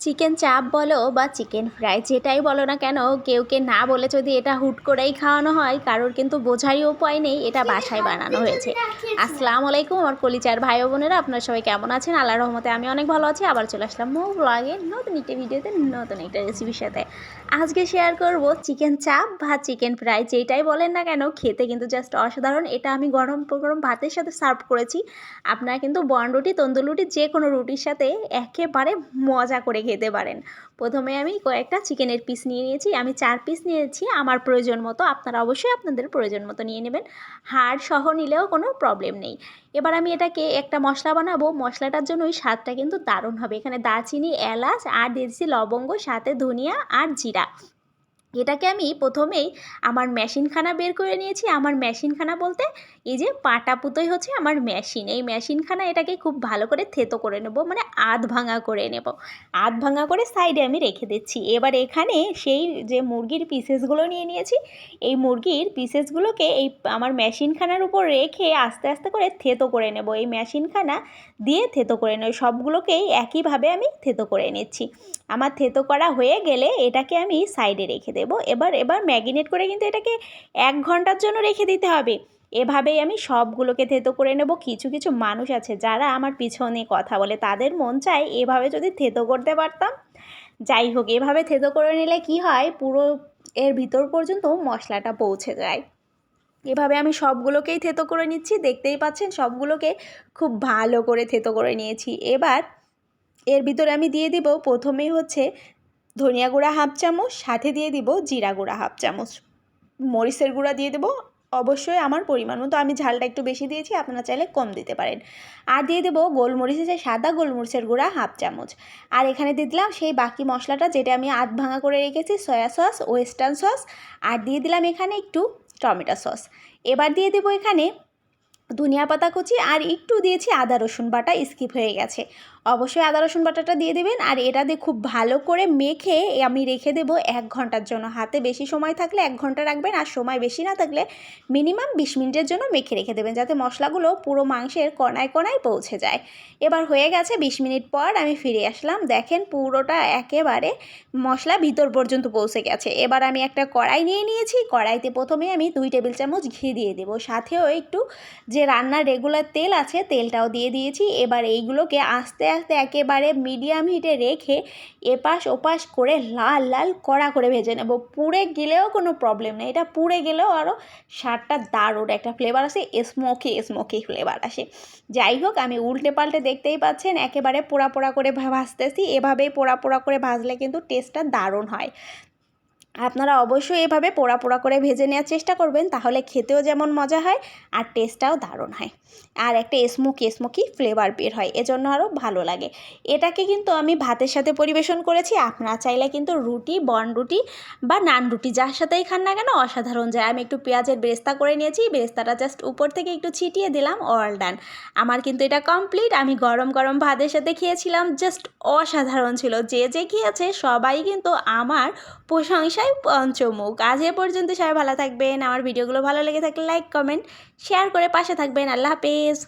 Chicken চাপ বলো বা চিকেন ফ্রাই যেটাই বলো না কেন কেউ কে না বলে যদি এটা হুট করেই খাওয়ানো হয় কারোর কিন্তু বোঝারই উপায় নেই এটা বাসায় বানানো হয়েছে। আসসালামু আলাইকুম আমার কলিচার ভাই বোনেরা আপনার সবাই কেমন আছেন? আল্লাহ রহমতে আমি অনেক ভালো আছি। আবার চলে আসলাম মো ব্লগে নতুন একটা ভিডিওতে নতুন একটা রেসিপির সাথে। আজকে শেয়ার করব চিকেন চাপ বা চিকেন ফ্রাই যেটাই বলেন না কেন খেতে কিন্তু জাস্ট অসাধারণ। এটা আমি গরম গরম ভাতের সাথে সার্ভ করেছি। আপনারা কিন্তু বন রুটি তন্দুর রুটি যে কোনো রুটির সাথে একেবারে মজা করে খেতে পারেন। প্রথমে আমি কয়েকটা চিকেনের পিস নিয়ে নিয়েছি। আমি চার পিস নিয়েছি। আমার প্রয়োজন মতো আপনারা অবশ্যই আপনাদের প্রয়োজন মতো নিয়ে নেবেন। হাড় সহ নিলেও কোনো প্রবলেম নেই। এবার আমি এটাকে একটা মশলা বানাবো। মশলাটার জন্য ওই স্বাদটা কিন্তু দারুণ হবে। এখানে দারচিনি, এলাচ আর দিয়েছি লবঙ্গ, সাথে ধনিয়া আর জিরা। এটাকে আমি প্রথমেই আমার মেশিনখানা বের করে নিয়েছি। আমার মেশিনখানা বলতে এই যে পাটা পুতোই হচ্ছে আমার মেশিন। এই মেশিনখানা এটাকে খুব ভালো করে থেতো করে নেব মানে আধ ভাঙা করে নেব। আধ ভাঙা করে সাইডে আমি রেখে দিচ্ছি। এবার এখানে সেই যে মুরগির পিসেসগুলো নিয়ে নিয়েছি, এই মুরগির পিসেসগুলোকে এই আমার মেশিনখানার উপর রেখে আস্তে আস্তে করে থেতো করে নেব। এই মেশিনখানা দিয়ে থেতো করে নেব। সবগুলোকেই একইভাবে আমি থেতো করে নিচ্ছি। আমার থেতো করা হয়ে গেলে এটাকে আমি সাইডে রেখে দেবো। এবার এবার ম্যাগিনেট করে কিন্তু এটাকে এক ঘণ্টার জন্য রেখে দিতে হবে। এভাবেই আমি সবগুলোকে থেতো করে নেব। কিছু কিছু মানুষ আছে যারা আমার পিছনে কথা বলে। তাদের মন চায় এভাবে যদি থেতো করতে পারতাম। যাই হোক, এভাবে থেতো করে নিলে কি হয়? পুরো এর ভিতর পর্যন্ত মশলাটা পৌঁছে যায়। এভাবে আমি সবগুলোকেই থেতো করে নিচ্ছি। দেখতেই পাচ্ছেন, সবগুলোকে খুব ভালো করে থেতো করে নিয়েছি। এবার এর ভিতরে আমি দিয়ে দিব। প্রথমেই হচ্ছে ধনিয়া গুঁড়া হাফ চামচ, সাথে দিয়ে দিব জিরা গুঁড়া হাফ চামচ। মরিচের গুঁড়া দিয়ে দেবো। অবশ্যই আমার পরিমাণ মতো আমি ঝালটা একটু বেশি দিয়েছি, আপনারা চাইলে কম দিতে পারেন। আর দিয়ে দেবো গোলমরিচের যে সাদা গোলমরিচের গুঁড়া হাফ চামচ। আর এখানে দিয়ে দিলাম সেই বাকি মশলাটা যেটা আমি আধ ভাঙা করে রেখেছি, সয়া সস, ওয়েস্টার্ন সস। আর দিয়ে দিলাম এখানে একটু টমেটো সস। এবার দিয়ে দেবো এখানে ধনিয়া পাতা কুচি আর একটু দিয়েছি আদা রসুন বাটা, স্কিপ হয়ে গেছে। অবশ্যই আদা রসুন বাটাটা দিয়ে দেবেন আর এটা দিয়ে খুব ভালো করে মেখে আমি রেখে দেবো এক ঘণ্টার জন্য। হাতে বেশি সময় থাকলে এক ঘণ্টা রাখবেন আর সময় বেশি না থাকলে মিনিমাম বিশ মিনিটের জন্য মেখে রেখে দেবেন যাতে মশলাগুলো পুরো মাংসের কণায় কণায় পৌঁছে যায়। এবার হয়ে গেছে বিশ মিনিট পর আমি ফিরে আসলাম। দেখেন পুরোটা একেবারে মশলা ভিতর পর্যন্ত পৌঁছে গেছে। এবার আমি একটা কড়াই নিয়ে নিয়েছি। কড়াইতে প্রথমে আমি দুই টেবিল চামচ ঘি দিয়ে দেবো। সাথেও একটু যে রান্নার রেগুলার তেল আছে, তেলটাও দিয়ে দিয়েছি। এবার এইগুলোকে আস্তে আস্তে একেবারে মিডিয়াম হিটে রেখে এপাশ ওপাশ করে লাল লাল কড়া করে ভেজে নেব। পুড়ে গেলেও কোনো প্রবলেম নেই। এটা পুড়ে গেলেও আরও স্বাদটা দারুণ একটা ফ্লেভার আসে স্মোকি স্মোকি ফ্লেভার আসে। যাই হোক, আমি উল্টে পাল্টে দেখতেই পাচ্ছেন, একেবারে পোড়া পোড়া করে ভাজতেছি। এভাবেই পোড়া পোড়া করে ভাজলে কিন্তু টেস্টটা দারুণ হয়। আপনারা অবশ্যই এভাবে পোড়া পোড়া করে ভেজে নেওয়ার চেষ্টা করবেন, তাহলে খেতেও যেমন মজা হয় আর টেস্টটাও দারুণ হয়। আর একটা স্মোকি স্মোকি ফ্লেভার বের হয়, এজন্য আরও ভালো লাগে। এটাকে কিন্তু আমি ভাতের সাথে পরিবেশন করেছি, আপনারা চাইলে কিন্তু রুটি, বন রুটি বা নান রুটি যার সাথেই খান না কেন অসাধারণ যায়। আমি একটু পেঁয়াজের বেরেস্তা করে নিয়েছি, বেরেস্তাটা জাস্ট উপর থেকে একটু ছিটিয়ে দিলাম অল ডান আমার কিন্তু এটা কমপ্লিট আমি গরম গরম ভাতের সাথে খেয়েছিলাম জাস্ট অসাধারণ ছিল। যে যে খেয়েছে সবাই কিন্তু আমার প্রশংসায় পঞ্চমুখ। আজ এ পর্যন্ত সবাই ভালো থাকবেন। আমার ভিডিওগুলো ভালো লেগে থাকলে লাইক কমেন্ট শেয়ার করে পাশে থাকবেন। আল্লাহ হাফেজ।